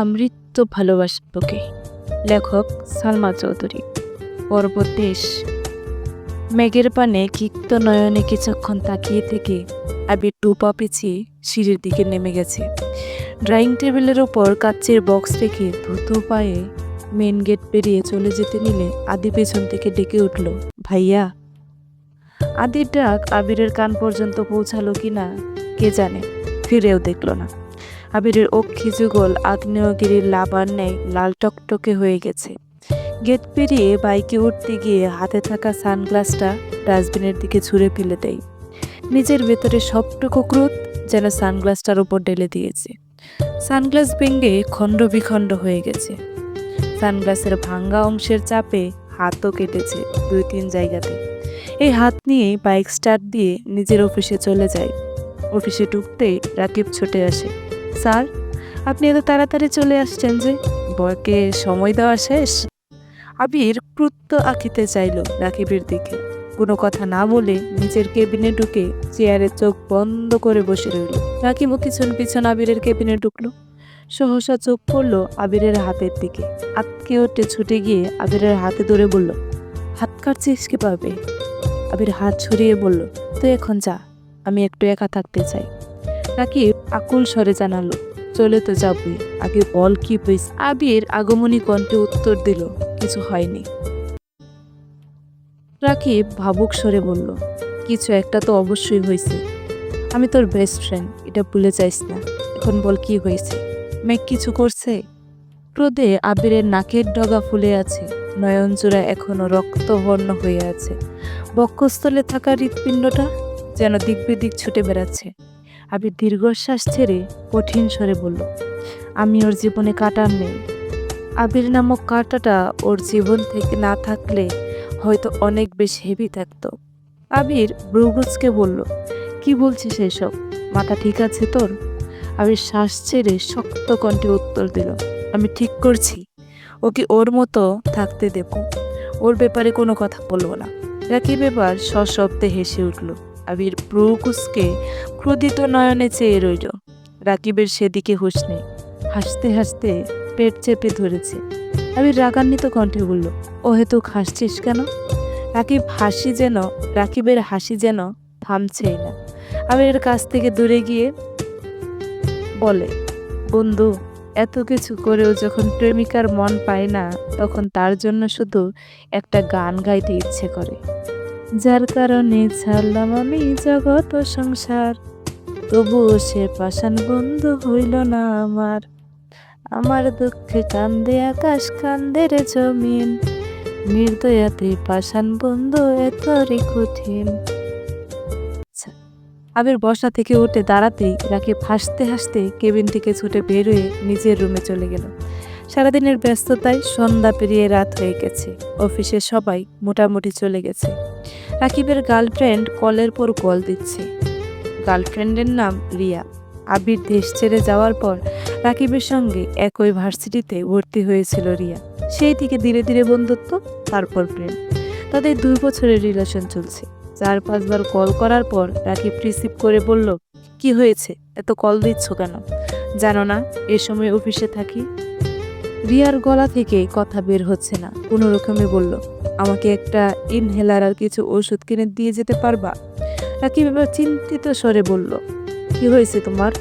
আমৃত্য ভালোবাসা তোকে লেখক সালমা চৌধুরী। পরবদেশ মেঘের পানে কিক্ত নয়নে কিছুক্ষণ তাকিয়ে থেকে আবির টুপা পিছিয়ে সিঁড়ির দিকে নেমে গেছে। ড্রাইং টেবিলের ওপর কাচ্চের বক্স রেখে দ্রুত পায়ে মেন গেট পেরিয়ে চলে যেতে নিলে আদি পেছন থেকে ডেকে উঠল, ভাইয়া। আদির ডাক আবিরের কান পর্যন্ত পৌঁছালো কিনা কে জানে, ফিরেও দেখল না। আবিরের অক্ষি যুগল আগ্নেয়গিরির লাবার ন্যায় লাল টকটকে হয়ে গেছে। গেট পেরিয়ে বাইকে উঠতে গিয়ে হাতে থাকা সানগ্লাসটা ডাস্টবিনের দিকে ছুঁড়ে ফেলে দেয়। নিজের ভেতরে সবটুকু ক্রোধ যেন সানগ্লাসটার উপর ঢেলে দিয়েছে। সানগ্লাস ভেঙে খণ্ড বিখণ্ড হয়ে গেছে। সানগ্লাসের ভাঙ্গা অংশের চাপে হাতও কেটেছে দুই তিন জায়গাতে। এই হাত নিয়ে বাইক স্টার্ট দিয়ে নিজের অফিসে চলে যায়। অফিসে ঢুকতে রাকিব ছুটে আসে। স্যার, আপনি এত তাড়াতাড়ি চলে আসছেন যে বয়কে সময় দেওয়া শেষ? আবির ক্রুত্ত আঁকিতে চাইল রাকিবের দিকে। কোনো কথা না বলে নিজের কেবিনে ঢুকে চেয়ারে চোখ বন্ধ করে বসে রইল। রাকিবও পিছন পিছন আবিরের কেবিনে ঢুকলো। সহসা চোখ পড়ল আবিরের হাতের দিকে। আতকে ওঠে ছুটে গিয়ে আবিরের হাতে ধরে বলল, হাত কাটছিস কি পাবে আবির হাত ছড়িয়ে বলল, তুই এখন যা, আমি একটু একা থাকতে চাই। রাকিব আকুল স্বরে জানালো, চলে তো যাবই। আগে বল কি হয়েছে আবির আগমনী কণ্ঠে উত্তর দিল, কিছু হয়নি। রাকিব ভাবুক স্বরে বলল, কিছু একটা তো অবশ্যই হয়েছে আমি তোর বেস্ট ফ্রেন্ড এটা ভুলে যাইস না। এখন বল কি হয়েছে মেঘ কিছু করছে? ক্রোধে আবিরের নাকের ডগা ফুলে আছে, নয়নজোড়া এখনও রক্তবর্ণ হয়ে আছে। বক্ষস্থলে থাকা হৃৎপিণ্ডটা যেন দিক ছুটে বেড়াচ্ছে। আবির দীর্ঘশ্বাস ছেড়ে কঠিন স্বরে বলল, আমি ওর জীবনে কাটার নেই। আবির নামক কাঁটাটা ওর জীবন থেকে না থাকলে হয়তো অনেক বেশি হেভি থাকতো। আবির ব্রুগুজকে বলল, কি বলছিস এসব? মাথা ঠিক আছে তোর? আবির শ্বাস ছেড়ে শক্ত কণ্ঠে উত্তর দিল, আমি ঠিক করছি। ওকে ওর মতো থাকতে দেব। ওর ব্যাপারে কোনো কথা বলব না। রাকিব এবার সশব্দে হেসে উঠল। আবির ব্রুকুসকে ক্রোধিত নয়নে চেয়ে রইল। রাকিবের সেদিকে হুঁশ নেই। হাসতে হাসতে পেট চেপে ধরেছে। আবির রাগান্বিত কণ্ঠে বলল ও হেতু হাসছিস কেন? রাকিব হাসি যেন, রাকিবের হাসি যেন থামছেই না। আবিরের কাছ থেকে দূরে গিয়ে বলে, বন্ধু, এত কিছু করেও যখন প্রেমিকার মন পায় না, তখন তার জন্য শুধু একটা গান গাইতে ইচ্ছে করে। যার কারণে ছাড়লাম আমি জগৎ সংসার। তবুও সে পাষাণ বন্ধু হইল না আমার। আমার দুঃখে কান্দে আকাশ কান্দে রে জমিন। নির্দয়াতে পাষাণ বন্ধু এতই কঠিন। আচ্ছা, আবির বসা থেকে উঠে দাঁড়াতেই রাকিব হাসতে হাসতে কেবিন থেকে ছুটে বের হয়ে নিজের রুমে চলে গেল। সারাদিনের ব্যস্ততায় সন্ধ্যা পেরিয়ে রাত হয়ে গেছে। অফিসে সবাই মোটামুটি চলে গেছে। রাকিবের গার্লফ্রেন্ড কলের পর কল দিচ্ছে। গার্লফ্রেন্ডের নাম রিয়া। আবির দেশ ছেড়ে যাওয়ার পর রাকিবের সঙ্গে একই ভার্সিটিতে ভর্তি হয়েছিল রিয়া। সেই থেকে ধীরে ধীরে বন্ধুত্ব, তারপর প্রেম। তাদের দুই বছরের রিলেশন চলছে। চার পাঁচবার কল করার পর রাকিব রিসিভ করে বলল, কি হয়েছে? এত কল দিচ্ছ কেন? জানো না, এ সময় অফিসে থাকি। রিয়ার গলা থেকে কথা বের হচ্ছে না। কোনো রকমে বলল, আমাকে একটা ইনহেলার আর কিছু ওষুধ কিনে দিয়ে যেতে পারবা? রাকিব এবার চিন্তিত স্বরে বলল, কি হয়েছে তোমার?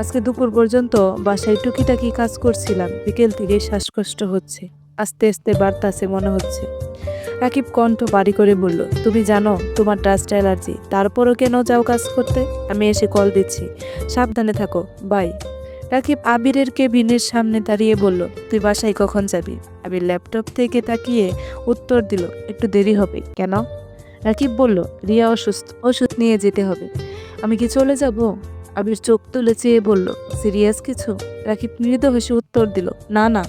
আজকে দুপুর পর্যন্ত বাসায় টুকিটাকি কাজ করছিলাম। বিকেল থেকে শ্বাসকষ্ট হচ্ছে। আস্তে আস্তে বাড়তাছে মনে হচ্ছে। রাকিব কণ্ঠ বাড়ি করে বলল, তুমি জানো, তোমার ডাস্ট অ্যালার্জি তারপরও কেন যাও কাজ করতে? আমি এসে কল দিচ্ছি। সাবধানে থাকো। বাই রাকিব আবিরের কেবিনের সামনে দাঁড়িয়ে বলল, তুই বাসায় কখন যাবি? আবির ল্যাপটপ থেকে তাকিয়ে উত্তর দিল, একটু দেরি হবে। কেন? রাকিব বলল, রিয়া অসুস্থ, ওষুধ নিয়ে যেতে হবে। আমি কি চলে যাব? আবির চোখ তুলে চেয়ে বলল, সিরিয়াস কিছু? রাকিব মৃদু হেসে উত্তর দিল, না না,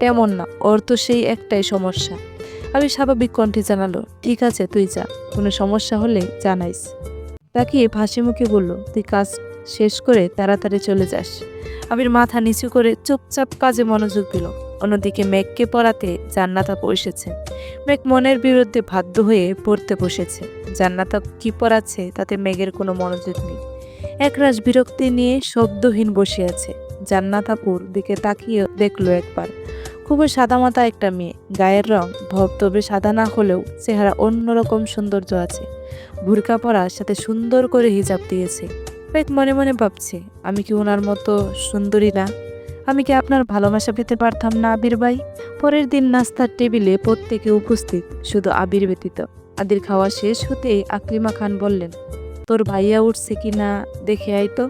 তেমন না, ওর তো সেই একটাই সমস্যা। আবির স্বাভাবিক কণ্ঠে জানালো, ঠিক আছে, তুই যা, কোনো সমস্যা হলে জানাইস। রাকিব হাসি মুখে বলল, তুই কাজ শেষ করে তাড়াতাড়ি চলে যাস। আবির মাথা নিচু করে চুপচাপ কাজে মনোযোগ দিল। অন্যদিকে মেঘকে পড়াতে জান্নাতা বসেছে মেঘ মনের বিরুদ্ধে বাধ্য হয়ে পড়তে বসেছে। জান্নাতা কি পড়াচ্ছে তাতে মেঘের কোনো মনোযোগ নেই। একরাশ বিরক্তি নিয়ে শব্দহীন বসে আছে। জান্নাত আপুর দিকে তাকিয়ে দেখল একবার। খুবই সাদামাতা একটা মেয়ে। গায়ের রং ধবধবে সাদা না হলেও চেহারা অন্যরকম সৌন্দর্য আছে। ভুরকা পরার সাথে সুন্দর করে হিজাব দিয়েছে। পেক মনে মনে ভাবছে, আমি কি ওনার মতো সুন্দরী না? আমি কি আপনার ভালোবাসা পেতে পারতাম না, আবির ভাই? পরের দিন নাস্তার টেবিলে প্রত্যেকে উপস্থিত, শুধু আবির ব্যতীত। আদির খাওয়া শেষ হতেই আকলিমা খান বললেন, তোর ভাইয়া উঠছে কি না, দেখে আয় তো।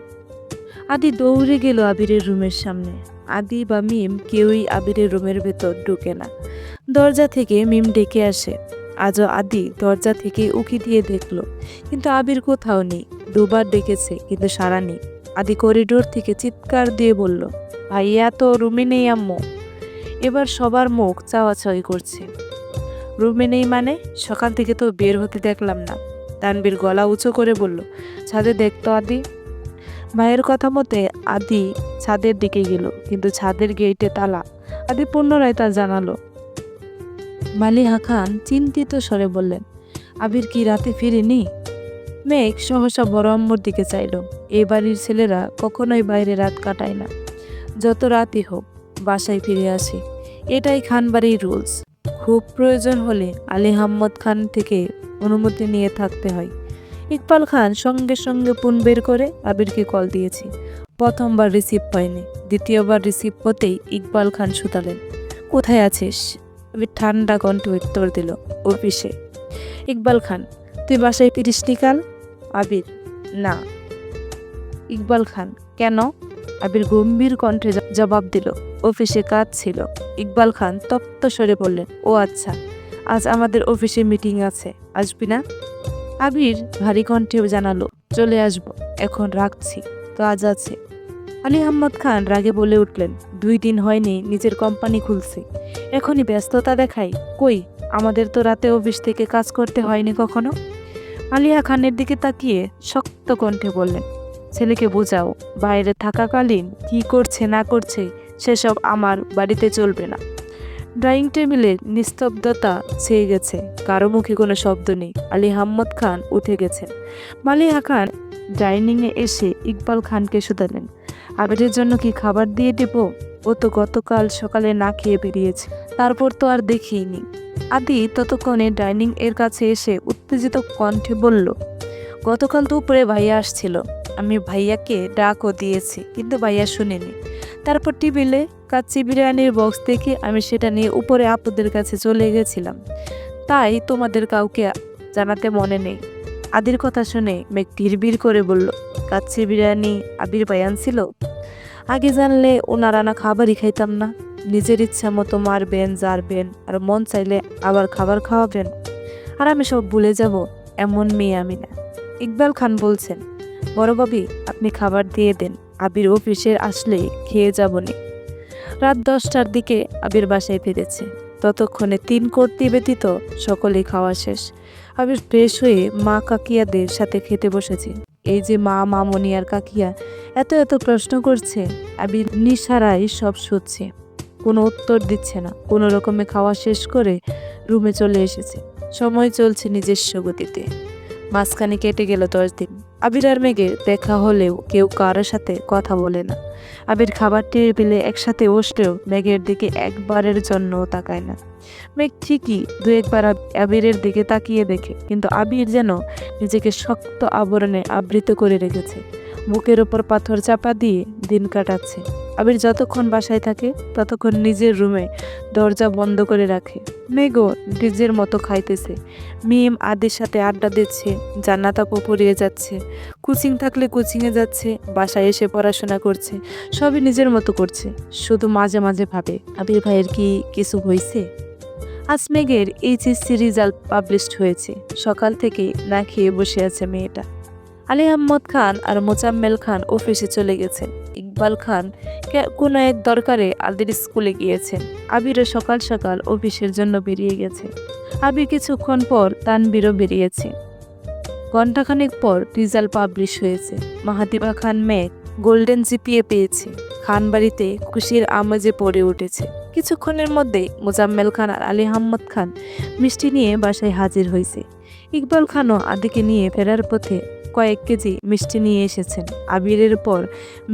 আদি দৌড়ে গেল আবিরের রুমের সামনে। আদি বা মিম কেউই আবিরের রুমের ভেতর ঢুকে না। দরজা থেকে মিম ডেকে আসে। আজও আদি দরজা থেকে উকি দিয়ে দেখল, কিন্তু আবির কোথাও নেই। দুবার ডেকেছে কিন্তু সারা নেই। আদি করিডোর থেকে চিৎকার দিয়ে বলল, ভাইয়া তো রুমে নেই, আম্মু। এবার সবার মুখ চাওয়াচাওয়ি করছে। রুমে নেই মানে? সকাল থেকে তো বের হতে দেখলাম না। তানবীর গলা উঁচু করে বলল, ছাদে দেখতো আদি? মায়ের কথা মতে, আদি ছাদের দিকে গেল, কিন্তু ছাদের গেটে তালা। আদি পুনরায় তা জানালো। মালিহা খান চিন্তিত স্বরে বললেন, আবির কি রাতে ফিরেনি? মেঘ সহসা বড় আম্মুর দিকে চাইল। এই বাড়ির ছেলেরা কখনোই বাইরে রাত কাটায় না। যত রাতই হোক, বাসায় ফিরে আসে। এটাই খানবাড়ির রুলস। খুব প্রয়োজন হলে আলী আহম্মদ খান থেকে অনুমতি নিয়ে থাকতে হয়। ইকবাল খান সঙ্গে সঙ্গে পুন বের করে আবিরকে কল দিয়েছে। প্রথমবার রিসিভ হয়নি, দ্বিতীয়বার রিসিভ হতেই ইকবাল খান শুতালেন। কোথায় আছিস? আবির ঠান্ডা কণ্ঠ উত্তর দিল, অফিসে। ইকবাল খান তুই বাসায় ফিরিসনি কাল আবির, না। ইকবাল খান, কেন? আবির গম্ভীর কণ্ঠে জবাব দিল, অফিসে কাজ ছিল। ইকবাল খান তপ্ত স্বরে বললেন, ও আচ্ছা আজ আমাদের অফিসে মিটিং আছে, আসবি না? আবির ভারী কণ্ঠেও জানালো, চলে আসব, এখন রাখছি, কাজ আছে। আলী আহমদ খান রাগে বলে উঠলেন, দুই দিন হয়নি, নিজের কোম্পানি খুলছে। এখনই ব্যস্ততা দেখাই। কই, আমাদের তো রাতে অফিস থেকে কাজ করতে হয়নি কখনো? আলিয়া খানের দিকে তাকিয়ে শক্ত কণ্ঠে বললেন, ছেলেকে বোঝাও, বাইরে থাকাকালীন কি করছে, না করছে, সেসব আমার বাড়িতে চলবে না। ড্রয়িং টেবিলের নিস্তব্ধতা ছেয়ে গেছে, কারও মুখে কোনো শব্দ নেই। আলী হাম্মদ খান উঠে গেছেন। মালিহা খান ডাইনিংয়ে এসে ইকবাল খানকে শুধালেন। আবিরের জন্য কি খাবার দিয়ে দেব? ও তো গতকাল সকালে না খেয়ে বেরিয়েছে। তারপর তো আর দেখিনি। আদি ততক্ষণে ডাইনিং এর কাছে এসে উত্তেজিত কণ্ঠে বলল, গতকাল দুপুরে ভাইয়া আসছিল। আমি ভাইয়াকে ডাকও দিয়েছি, কিন্তু ভাইয়া শুনেনি। তারপর টেবিলে কাচ্চি বিরিয়ানির বক্স দেখে আমি সেটা নিয়ে উপরে আপুদের কাছে চলে গেছিলাম। তাই তোমাদের কাউকে জানাতে মনে নেই। আদির কথা শুনে মেঘ বিড় করে বলল কাচ্চি বিরিয়ানি আবির বায়ান ছিল। আগে জানলে ওনার আনা খাবারই খাইতাম না। নিজের ইচ্ছা মতো মারবেন, জারবেন আর মন চাইলে আবার খাবার খাওয়াবেন। আর আমি সব ভুলে যাব, এমন মেয়ে আমি না। ইকবাল খান বলছেন, বড় বাবি আপনি খাবার দিয়ে দেন, আবির অফিসের আসলে খেয়ে যাব যাবনি রাত দশটার দিকে আবির বাসায় ফিরেছে। ততক্ষণে তিন কর্তি ব্যতীত সকলেই খাওয়া শেষ। আবির ফ্রেশ হয়ে মা কাকিয়াদের সাথে খেতে বসেছে। এই যে মা মামনি আর কাকিয়া এত এত প্রশ্ন করছে আবির নিশারাই সব শুচ্ছে কোনো উত্তর দিচ্ছে না। কোনো রকমে খাওয়া শেষ করে রুমে চলে এসেছে। সময় চলছে নিজস্ব গতিতে। মাঝখানে কেটে গেল দশ দিন। আবির আর মেঘের দেখা হলেও কেউ কারোর সাথে কথা বলে না। আবির খাবার টেবিলে একসাথে বসলেও মেঘের দিকে একবারের জন্যও তাকায় না। মেঘ ঠিকই দু একবার আবিরের দিকে তাকিয়ে দেখে, কিন্তু আবির যেন নিজেকে শক্ত আবরণে আবৃত করে রেখেছে। বুকের ওপর পাথর চাপা দিয়ে দিন কাটাচ্ছে। আবির যতক্ষণ বাসায় থাকে, ততক্ষণ নিজের রুমে দরজা বন্ধ করে রাখে। মেঘও নিজের মতো খাইতেছে। মিম আদির সাথে আড্ডা দিচ্ছে, জান্নাত আপু পড়িয়ে যাচ্ছে। কোচিং থাকলে কোচিংয়ে যাচ্ছে, বাসায় এসে পড়াশোনা করছে, সবই নিজের মতো করছে, শুধু মাঝে মাঝে ভাবে। আবির ভাইয়ের কি কিছু হয়েছে আজ মেঘের এইচএসসি রেজাল্ট পাবলিশড হয়েছে। সকাল থেকে না খেয়ে বসে আছে মেয়েটা। আলী আহমদ খান আর মোজাম্মেল খান অফিসে চলে গেছেন। ইকবাল খান কোনো এক দরকারে আদির স্কুলে গিয়েছেন। আবিরও সকাল সকাল অফিসের জন্য বেরিয়ে গেছে। আবির কিছুক্ষণ পর তানবীরও বেরিয়েছে। ঘণ্টাখানেক পর রেজাল্ট পাবলিশ হয়েছে। মাহাতিবা খান মেঘ গোল্ডেন জিপিএ পেয়েছে। খান বাড়িতে খুশির আমেজে পড়ে উঠেছে। কিছুক্ষণের মধ্যে মোজাম্মেল খান আর আলী আহম্মদ খান মিষ্টি নিয়ে বাসায় হাজির হয়েছে ইকবাল খানও আদিকে নিয়ে ফেরার পথে কয়েক কেজি মিষ্টি নিয়ে এসেছেন। আবিরের পর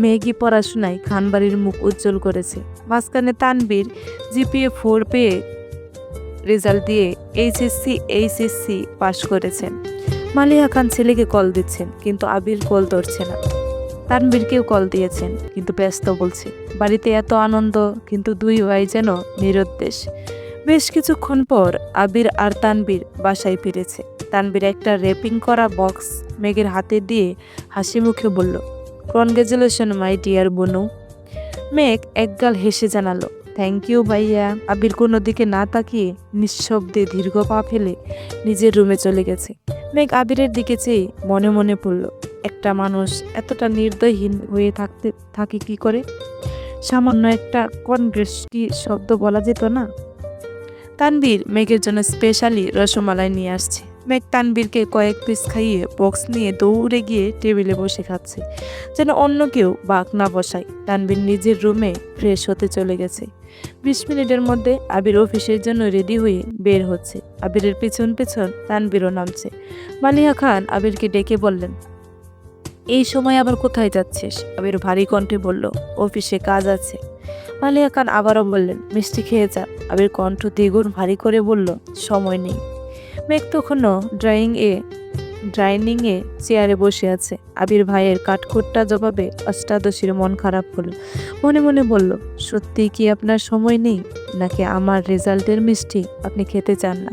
মেঘি পড়াশোনায় খানবাড়ির মুখ উজ্জ্বল করেছে। মাঝখানে তানবীর জিপিএ ফোর পেয়ে রেজাল্ট দিয়ে এইচএসসি এইচএসসি পাশ করেছেন। মালিয়া খান ছেলেকে কল দিচ্ছেন, কিন্তু আবির কল ধরছে না। তানবীরকেও কল দিয়েছেন, কিন্তু ব্যস্ত বলছে, বাড়িতে এত আনন্দ, কিন্তু দুই ভাই যেন নিরুদ্দেশ। বেশ কিছুক্ষণ পর আবির আর তানবীর বাসায় ফিরেছে। তানবীর একটা র্যাপিং করা বক্স মেঘের হাতে দিয়ে হাসি মুখে বলল, কনগ্রেচুলেশন, মাই ডিয়ার বনু। মেঘ একগাল হেসে জানালো, থ্যাংক ইউ ভাইয়া। আবির কোনো দিকে না তাকিয়ে নিঃশব্দে দীর্ঘ পা ফেলে নিজের রুমে চলে গেছে। মেঘ আবিরের দিকে চেয়ে মনে মনে পড়ল একটা মানুষ এতটা নির্দয়হীন হয়ে থাকতে, থাকে কি করে? সামান্য একটা কনগ্রেস কি শব্দ বলা যেত না? তানবীর মেঘের জন্য স্পেশালি রসমালাই নিয়ে আসছে। মেঘ তানবীরকে কয়েক পিস খাইয়ে বক্স নিয়ে দৌড়ে গিয়ে টেবিলে বসে খাচ্ছে, যেন অন্য কেউ বাঘ না বসায়। তানবীর নিজের রুমে ফ্রেশ হতে চলে গেছে। বিশ মিনিটের মধ্যে আবির অফিসের জন্য রেডি হয়ে বের হচ্ছে। আবিরের পিছন পিছন তানবীরও নামছে। মালিয়া খান আবিরকে ডেকে বললেন এই সময় আবার কোথায় যাচ্ছিস? আবির ভারী কণ্ঠে বলল, অফিসে কাজ আছে। মালিয়া খান আবারও বললেন, মিষ্টি খেয়ে যা। আবির কণ্ঠ দ্বিগুণ ভারী করে বলল, সময় নেই। মেঘ তখনও ড্রয়িং এ ড্রাইনিং এ চেয়ারে বসে আছে। আবির ভাইয়ের কাঠখোট্টা জবাবে অষ্টাদশীর মন খারাপ হলো। মনে মনে বলল সত্যি কি আপনার সময় নেই? নাকি আমার রেজাল্টের মিষ্টি আপনি খেতে চান না?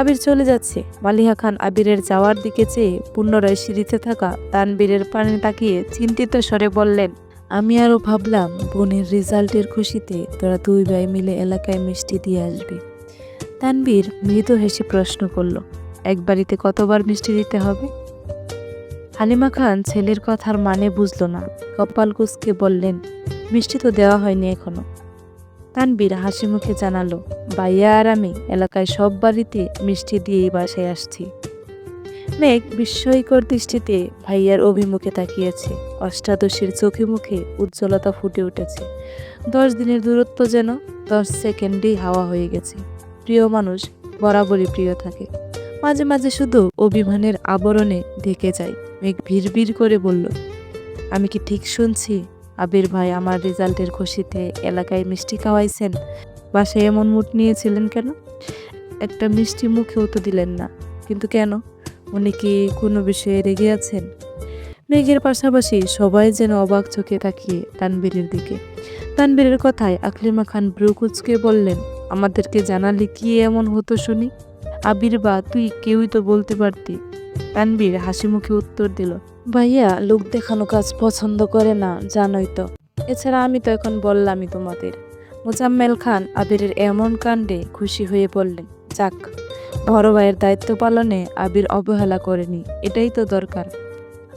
আবির চলে যাচ্ছে। মালিহা খান আবিরের যাওয়ার দিকে চেয়ে পুনরায় সিঁড়িতে থাকা তানবীরের পানে তাকিয়ে চিন্তিত স্বরে বললেন, আমি আরও ভাবলাম, বোনের রেজাল্টের খুশিতে তোরা দুই ভাই মিলে এলাকায় মিষ্টি দিয়ে আসবি। তানবীর মৃদু হেসে প্রশ্ন করল, এক বাড়িতে কতবার মিষ্টি দিতে হবে? হালিমা খান ছেলের কথার মানে বুঝলো না। কপাল কুচকে বললেন, মিষ্টি তো দেওয়া হয়নি এখনও। তানবীর হাসি মুখে জানালো, ভাইয়া আর আমি এলাকায় সব বাড়িতে মিষ্টি দিয়েই বাসায় আসছি। মেঘ বিস্ময়কর দৃষ্টিতে ভাইয়ার অভিমুখে তাকিয়েছে, অষ্টাদশীর চোখে মুখে উজ্জ্বলতা ফুটে উঠেছে। দশ দিনের দূরত্ব যেন দশ সেকেন্ডেই হাওয়া হয়ে গেছে। প্রিয় মানুষ বরাবরই প্রিয় থাকে। মাঝে মাঝে শুধু অভিমানের আবরণে ঢেকে যায়। মেঘ ভিড় করে বলল, আমি কি ঠিক শুনছি? আবির ভাই আমার রেজাল্টের খুশিতে এলাকায় মিষ্টি খাওয়াইছেন। বাসায় এমন মুড নিয়েছিলেন কেন? একটা মিষ্টি মুখেও তো দিলেন না। কিন্তু কেন? উনি কি কোনো বিষয়ে রেগে আছেন? মেঘের পাশাপাশি সবাই যেন অবাক চোখে তাকিয়ে তানবীরের দিকে। তানবীরের কথায় আকলিমা খান ব্রুকুচকে বললেন, আমাদেরকে জানালে কি এমন হতো শুনি? আবির বা, তুই কেউই তো বলতে পারতি। তানবীর হাসি মুখে উত্তর দিল, ভাইয়া, লোক দেখানো কাজ পছন্দ করে না, জানোই তো। এছাড়া আমি তো এখন বললামই তোমাদের। মোজাম্মেল খান আবিরের এমন কাণ্ডে খুশি হয়ে বললেন, যাক, বড় ভাইয়ের দায়িত্ব পালনে আবির অবহেলা করেনি, এটাই তো দরকার।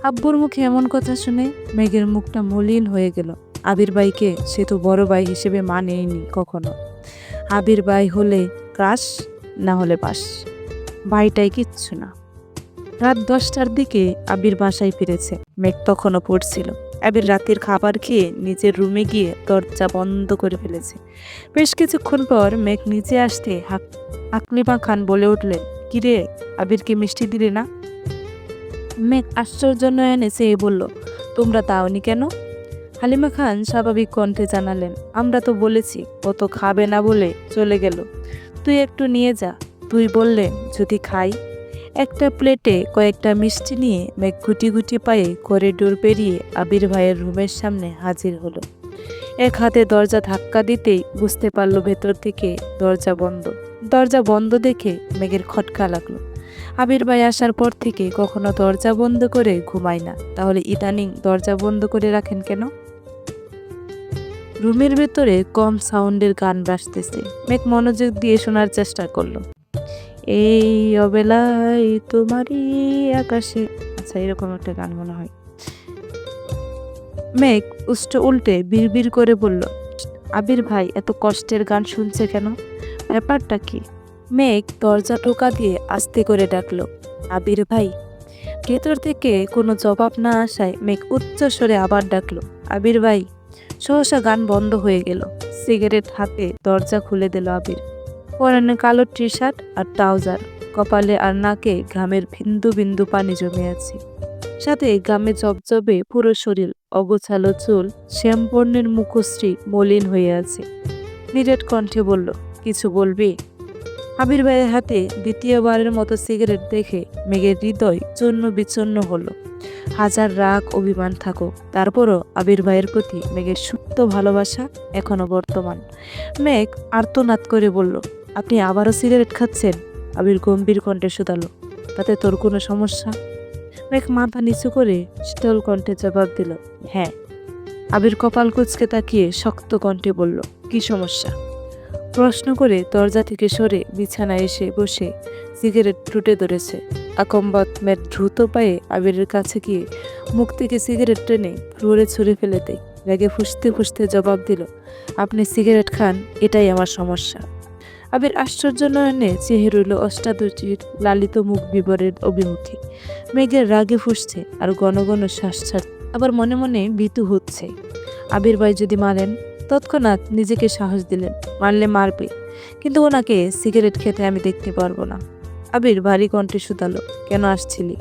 আব্বুর মুখে এমন কথা শুনে মেঘের মুখটা মলিন হয়ে গেল। আবির ভাইকে সে তো বড় ভাই হিসেবে মানেনি কখনো। আবির ভাই হলে ক্রাশ, না হলে বাস। ভাইটাই কিচ্ছু না। রাত দশটার দিকে আবির বাসায় ফিরেছে। মেঘ তখনও পড়ছিল। আবির রাতের খাবার খেয়ে নিজের রুমে গিয়ে দরজা বন্ধ করে ফেলেছে। বেশ কিছুক্ষণ পর মেঘ নিচে আসতে হাক, আকলিমা খান বলে উঠলেন, কিরে, আবিরকে মিষ্টি দিলে না? মেঘ আশ্চর্য নয়নে চেয়ে বলল, তোমরা দাওনি কেন? হালিমা খান স্বাভাবিক কণ্ঠে জানালেন, আমরা তো বলেছি, ও তো খাবে না বলে চলে গেল। তুই একটু নিয়ে যা। তুই বললে যদি খাই? একটা প্লেটে কয়েকটা মিষ্টি নিয়ে মেঘ গুটি গুটি পায়ে করিডোর পেরিয়ে আবির ভাইয়ের রুমের সামনে হাজির হলো। এক হাতে দরজা ধাক্কা দিতেই বুঝতে পারল ভেতর থেকে দরজা বন্ধ। দরজা বন্ধ দেখে মেঘের খটকা লাগল। আবির ভাই আসার পর থেকে কখনো দরজা বন্ধ করে ঘুমায় না। তাহলে ইদানিং দরজা বন্ধ করে রাখেন কেন? রুমের ভেতরে কম সাউন্ডের গান বাজতেছে। মেঘ মনোযোগ দিয়ে শোনার চেষ্টা করল। এই অবেলায় তোমারই আকাশে। আচ্ছা এরকম একটা গান মনে হয়। মেঘ উষ্ট উল্টে বিড়বিড় করে বলল, আবির ভাই, এত কষ্টের গান শুনছে কেন? ব্যাপারটা কি? মেঘ দরজা টোকা দিয়ে আস্তে করে ডাকল, আবির ভাই। ভেতর থেকে কোনো জবাব না আসায় মেঘ উচ্চ স্বরে আবার ডাকলো, আবির ভাই, সহসা গান বন্ধ হয়ে গেল। সিগারেট হাতে দরজা খুলে দিল আবির। পরনে কালো টি শার্ট আর ট্রাউজার। কপালে আর নাকে ঘামের বিন্দু বিন্দু পানি জমে আছে। সাথে গামে জবজবে পুরো শরীর, অগোছালো চুল, শ্যামবর্ণের মুখশ্রী মলিন হয়ে আছে। নিরেট কণ্ঠে বলল, কিছু বলবি? আবির ভাইয়ের হাতে দ্বিতীয়বারের মতো সিগারেট দেখে মেঘের হৃদয় চূর্ণ বিচন্ন হলো। হাজার রাগ, অভিমান থাকুক। তারপরও আবির ভাইয়ের প্রতি মেঘের সুপ্ত ভালোবাসা এখনও বর্তমান। মেঘ আর্তনাদ করে বলল আপনি আবারও সিগারেট খাচ্ছেন? আবির গম্ভীর কণ্ঠে শুধালো। তাতে তোর কোনো সমস্যা? মেঘ মাথা নিচু করে শীতল কণ্ঠে জবাব দিল হ্যাঁ। আবির কপাল কুচকে তাকিয়ে শক্ত কণ্ঠে বলল, কি সমস্যা? প্রশ্ন করে দরজা থেকে সরে বিছানায় এসে বসে সিগারেট টুটে ধরেছে। আকম্বত মেট দ্রুত পায়ে আবিরের কাছে গিয়ে মুখ থেকে সিগারেট টেনে ফ্লোরে ছুঁড়ে ফেলে দেয় রেগে ফুসতে ফুসতে জবাব দিল, আপনি সিগারেট খান, এটাই আমার সমস্যা। আবির আশ্চর্য নয়নে চেহে রইল অষ্টাদশীর লালিত মুখ বিবরের অভিমুখী। মেঘের রাগে ফুসছে আর ঘন ঘন শ্বাস আবার মনে মনে ভীতু হচ্ছে। আবির ভাই যদি মারেন, তৎক্ষণাৎ নিজেকে সাহস দিলেন। মারলে মারবে। কিন্তু ওনাকে সিগারেট খেতে আমি দেখতে পারব না। আবির ভারী কণ্ঠে শুধালো, কেন আসছিলি?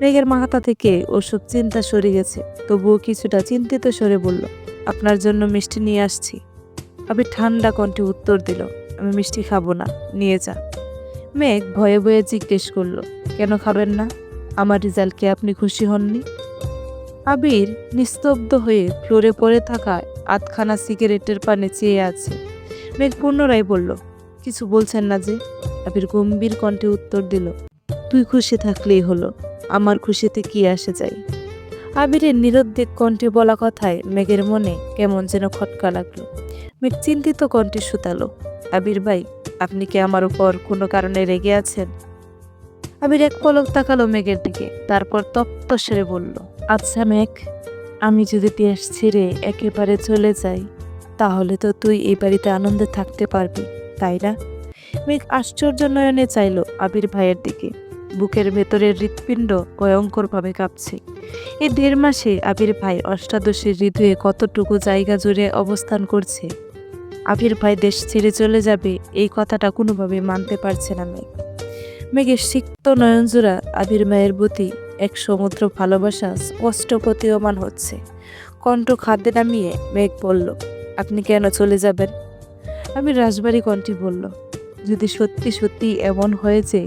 মেঘের মাথা থেকে ওসব চিন্তা সরে গেছে। তবুও কিছুটা চিন্তিত সরে বলল, আপনার জন্য মিষ্টি নিয়ে আসছি। আবির ঠান্ডা কণ্ঠে উত্তর দিল আমি মিষ্টি খাব না। নিয়ে যা। মেঘ ভয়ে ভয়ে জিজ্ঞেস করল, কেন খাবেন না? আমার রেজাল্টকে আপনি খুশি হননি? আবির নিস্তব্ধ হয়ে ফ্লোরে পড়ে থাকা আধখানা সিগারেটের পানে চেয়ে আছে। মেঘ পুনরায় বলল, কিছু বলছেন না যে? আবির গম্ভীর কণ্ঠে উত্তর দিল, তুই খুশি থাকলেই হলো। আমার খুশিতে কি আসে যায়? আবিরের নিরুদ্বেগ কণ্ঠে বলা কথায় মেঘের মনে কেমন যেন খটকা লাগল। মেঘ চিন্তিত কণ্ঠে শুতালো আবির ভাই, আপনি কি আমার উপর কোনো কারণে রেগে আছেন? আবির এক পলক তাকালো মেঘের দিকে, তারপর তপ্ত সেরে বলল আচ্ছা মেঘ, আমি যদি দেশ ছেড়ে একেবারে চলে যাই, তাহলে তো তুই এই বাড়িতে আনন্দে থাকতে পারবি, তাই না? মেঘ আশ্চর্য নয়নে চাইল আবির ভাইয়ের দিকে। বুকের ভেতরের হৃৎপিণ্ড ভয়ঙ্করভাবে কাঁপছে। এই দেড় মাসে আবির ভাই অষ্টাদশীর হৃদয়ে কতটুকু জায়গা জুড়ে অবস্থান করছে আবির ভাই দেশ ছেড়ে চলে যাবে, এই কথাটা কোনোভাবে মানতে পারছে না মেঘ মেঘের সিক্ত নয়নজোড়া আবির মায়ের প্রতি এক সমুদ্র ভালোবাসা স্পষ্ট প্রতীয়মান হচ্ছে। কণ্ঠ খাদ্যে নামিয়ে মেঘ বলল, আপনি কেন চলে যাবেন? আমি রাজবাড়ি কণ্ঠী বলল, যদি সত্যি সত্যি এমন হয়েছে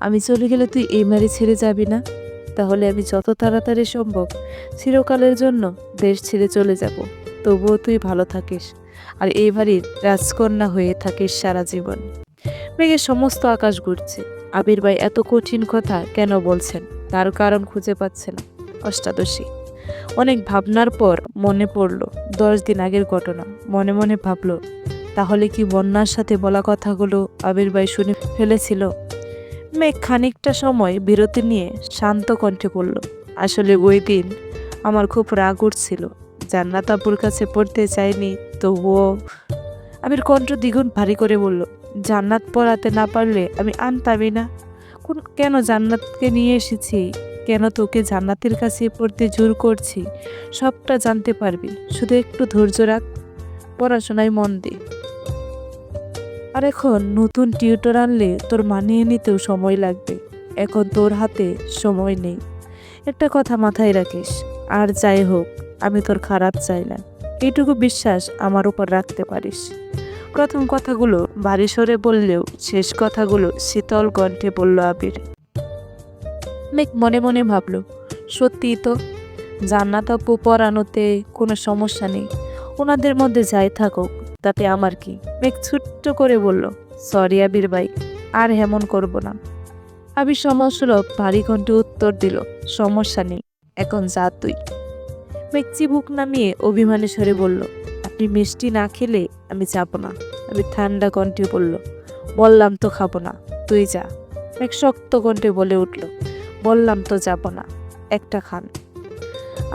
আমি চলে গেলে তুই এই বাড়ি ছেড়ে যাবি না? তাহলে আমি যত তাড়াতাড়ি সম্ভব চিরকালের জন্য দেশ ছেড়ে চলে যাব। তবুও তুই ভালো থাকিস। আর এই বাড়ির রাজকন্যা হয়ে থাকে সারা জীবন। মেঘের সমস্ত আকাশ ঘুরছে। আবির ভাই এত কঠিন কথা কেন বলছেন? তার কারণ খুঁজে পাচ্ছে না। অষ্টাদশী। অনেক ভাবনার পর মনে পড়ল দশ দিন আগের ঘটনা। মনে মনে ভাবলো, তাহলে কি বন্যার সাথে বলা কথাগুলো আবির ভাই শুনে ফেলেছিল? মেঘ খানিকটা সময় বিরতি নিয়ে শান্ত কণ্ঠে বলল, আসলে ওই দিন আমার খুব রাগ উঠছিল। জান্নাত আব্বুর কাছে পড়তে চাইনি তবুও আবির কণ্ঠ দ্বিগুণ ভারী করে বলল, জান্নাত পড়াতে না পারলে আমি আনতামই না। কোন, কেন জান্নাতকে নিয়ে এসেছি? কেন তোকে জান্নাতের কাছে পড়তে জোর করছি? সবটা জানতে পারবি। শুধু একটু ধৈর্য রাখ। পড়াশোনায় মন দে। আর এখন নতুন টিউটর আনলে তোর মানিয়ে নিতেও সময় লাগবে। এখন তোর হাতে সময় নেই। একটা কথা মাথায় রাখিস, আর যাই হোক আমি তোর খারাপ চাই না। এইটুকু বিশ্বাস আমার উপর রাখতে পারিস। প্রথম কথাগুলো ভারী সরে বললেও শেষ কথাগুলো শীতল কণ্ঠে বলল আবির। মেঘ মনে মনে ভাবলো, সত্যিই তো, জান্নাত আপু পড়ানোতে কোনো সমস্যা নেই। ওনাদের মধ্যে যাই থাকুক, তাতে আমার কি? মেঘ ছোট্ট করে বলল, সরি আবির ভাই, আর হেমন করব না। আবির সমস্যা ভারী কণ্ঠে উত্তর দিল, সমস্যা নেই, এখন যা তুই। মেঘ চিবুক নামিয়ে অভিমানে সরে বলল, আপনি মিষ্টি না খেলে আমি যাব না। আমি ঠান্ডা কণ্ঠে বলল, বললাম তো খাব না, তুই যা। মেঘ শক্ত কণ্ঠে বলে উঠল, বললাম তো যাব না, একটা খান।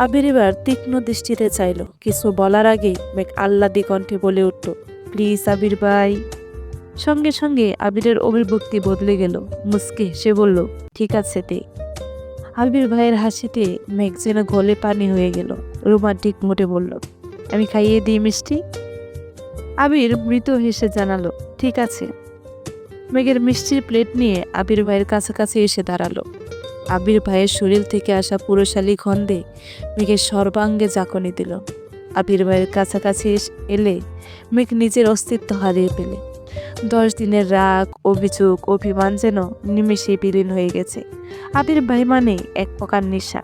আবির এবার তীক্ষ্ণ দৃষ্টিতে চাইল, কিছু বলার আগে মেঘ আল্লাদি কণ্ঠে বলে উঠল, প্লিজ আবির ভাই। সঙ্গে সঙ্গে আবিরের অভিভক্তি বদলে গেল মুসকে হেসে বলল, ঠিক আছে দে। আবির ভাইয়ের হাসিতে মেঘ যেন গলে পানি হয়ে গেল। রোমান্টিক মোটে বলল, আমি খাইয়ে দিই, মিষ্টি? আবির মৃত হেসে জানালো, ঠিক আছে। মেঘের মিষ্টির প্লেট নিয়ে আবির ভাইয়ের কাছাকাছি এসে দাঁড়াল। আবির ভাইয়ের শরীর থেকে আসা পুরুষালী খন্দে মেঘের সর্বাঙ্গে জাকনি দিল। আবির ভাইয়ের কাছাকাছি এলে মেঘ নিজের অস্তিত্ব হারিয়ে পেলে দশ দিনের রাগ, অভিযোগ, অভিমান যেন নিমেষেই বিলীন হয়ে গেছে। আবির ভাই মানে এক প্রকার নেশা।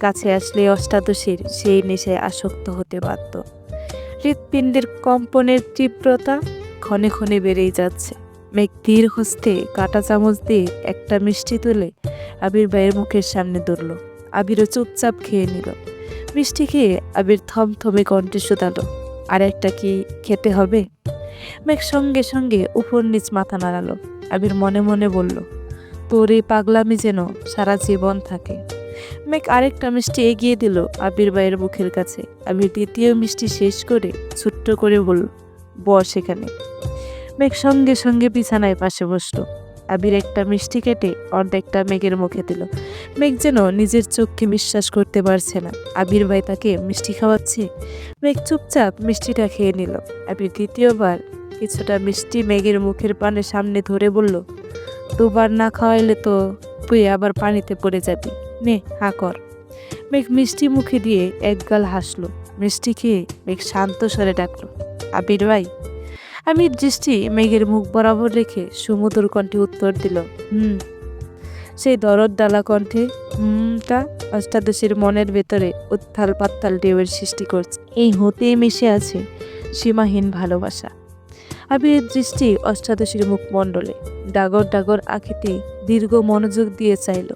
কাছে আসলে অষ্টাদশীর সেই নেশায় আসক্ত হতে বাধ্য। হৃৎপিণ্ডের কম্পনের তীব্রতা ক্ষণে ক্ষণে বেড়েই যাচ্ছে। মেঘ ধীর হস্তে কাটা চামচ দিয়ে একটা মিষ্টি তুলে আবির ভাইয়ের মুখের সামনে ধরল। আবিরও চুপচাপ খেয়ে নিল। মিষ্টি খেয়ে আবির থমথমে কণ্ঠে শুধালো। আর একটা কি খেতে হবে? মেঘ সঙ্গে সঙ্গে উপর নিচ মাথা নাড়ালো। আবির মনে মনে বলল, তোর এই পাগলামি যেন সারা জীবন থাকে। মেঘ আরেকটা মিষ্টি এগিয়ে দিল আবির বাইয়ের মুখের কাছে। আবির দ্বিতীয় মিষ্টি শেষ করে ছোট্ট করে বলল, বস এখানে। মেঘ সঙ্গে সঙ্গে বিছানায় পাশে বসল। আবির একটা মিষ্টি কেটে অর্ধেকটা মেঘের মুখে দিল। মেঘ যেন নিজের চোখকে বিশ্বাস করতে পারছে না। আবির ভাই তাকে মিষ্টি খাওয়াচ্ছে। মেঘ চুপচাপ মিষ্টিটা খেয়ে নিল। আবির দ্বিতীয়বার কিছুটা মিষ্টি মেঘের মুখের পানে সামনে ধরে বলল, দুবার না খাওয়াইলে তো তুই আবার পানিতে পড়ে যাবি। নে, হা কর। মেঘ মিষ্টি মুখে দিয়ে এক গাল হাসলো। মিষ্টি খেয়ে মেঘ শান্ত স্বরে ডাকলো, আবির ভাই আমি দৃষ্টি মেঘের মুখ বরাবর রেখে সুমধুর কণ্ঠে উত্তর দিল, হুম। সেই দরদ ডালা কণ্ঠে, হুমটা অষ্টাদশীর মনের ভেতরে উত্থাল পাত্তাল ঢেউয়ের সৃষ্টি করছে। এই হতেই মিশে আছে সীমাহীন ভালোবাসা। আবিরের দৃষ্টি অষ্টাদশীর মুখমণ্ডলে ডাগর ডাগর আঁখিতে দীর্ঘ মনোযোগ দিয়ে চাইল।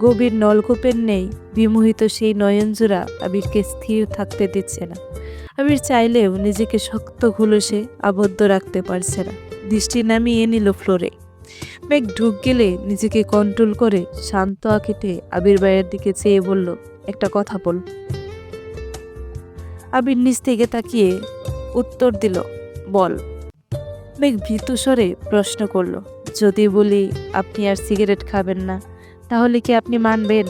গভীর নলকূপের নেই বিমোহিত সেই নয়নজোড়া আবিরকে স্থির থাকতে দিচ্ছে না। আবির চাইলেও নিজেকে শক্ত ঘুলসে আবদ্ধ রাখতে পারছে না। দৃষ্টি নামিয়ে নিল ফ্লোরে। মেঘ ঢুক গেলে নিজেকে কন্ট্রোল করে শান্ত আঁকিতে আবির ভাইয়ের দিকে চেয়ে বলল, একটা কথা বল। আবির নিচ থেকে তাকিয়ে উত্তর দিল, বল। মেঘ ভীতু স্বরে প্রশ্ন করল, যদি বলি আপনি আর সিগারেট খাবেন না, তাহলে কি আপনি মানবেন?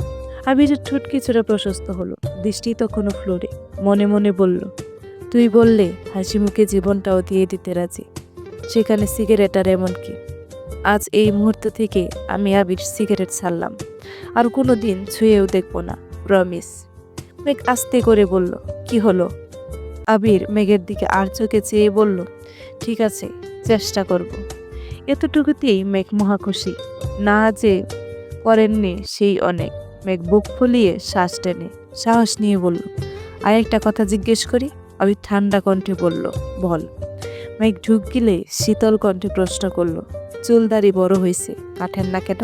আবিরের ঠোঁট কিছুটা প্রশস্ত হলো। দৃষ্টি তখনও ফ্লোরে, মনে মনে বলল তুই বললে হাসি মুখে জীবনটাও দিয়ে দিতে রাজি। সেখানে সিগারেট আর এমন কি? আজ এই মুহূর্ত থেকে আমি আবির সিগারেট ছাড়লাম। আর কোনো দিন ছুঁয়েও দেখব না, প্রমিস। মেঘ আস্তে করে বলল, কি হলো? আবির মেঘের দিকে আর চোখে চেয়ে বলল, ঠিক আছে, চেষ্টা করব। এতটুকুতেই মেঘ মহাখুশি। না যে করেননি সেই অনেক। মেঘ বুক ফুলিয়ে শ্বাস টেনে, সাহস নিয়ে বলল আর একটা কথা জিজ্ঞেস করি? আমি ঠান্ডা কণ্ঠে বলল, বল। মেঘ ঢুক গিলে শীতল কণ্ঠে প্রশ্ন করল, চুলদারি বড় হয়েছে কাঠেন না কেন?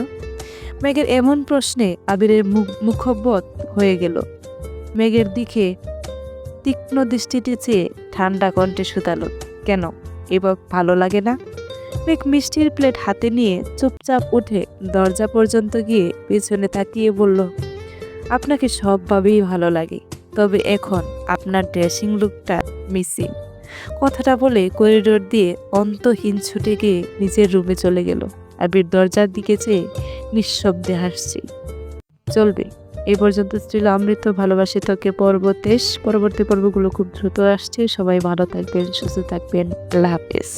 মেঘের এমন প্রশ্নে আবিরের মুখ মুখব্বত হয়ে গেল। মেঘের দিকে তীক্ষ্ণ দৃষ্টিতে চেয়ে ঠান্ডা কণ্ঠে শুতালো কেন? এবার ভালো লাগে না? মেঘ মিষ্টির প্লেট হাতে নিয়ে চুপচাপ উঠে দরজা পর্যন্ত গিয়ে পেছনে তাকিয়ে বলল, আপনাকে সবভাবেই ভালো লাগে। তবে এখন আপনার ড্রেসিং লুকটা মিসিং। কথাটা বলে করিডোর দিয়ে অন্তহীন ছুটে গিয়ে নিজের রুমে চলে গেল আবির দরজার দিকে চেয়ে নিঃশব্দে হাসছি। চলবে এই পর্যন্ত ছিল অমৃত ভালোবাসি তোকে পর্ব তেইশ পরবর্তী পর্বগুলো খুব দ্রুত আসছে। সবাই ভালো থাকবেন, সুস্থ থাকবেন। আল্লাহ হাফেজ।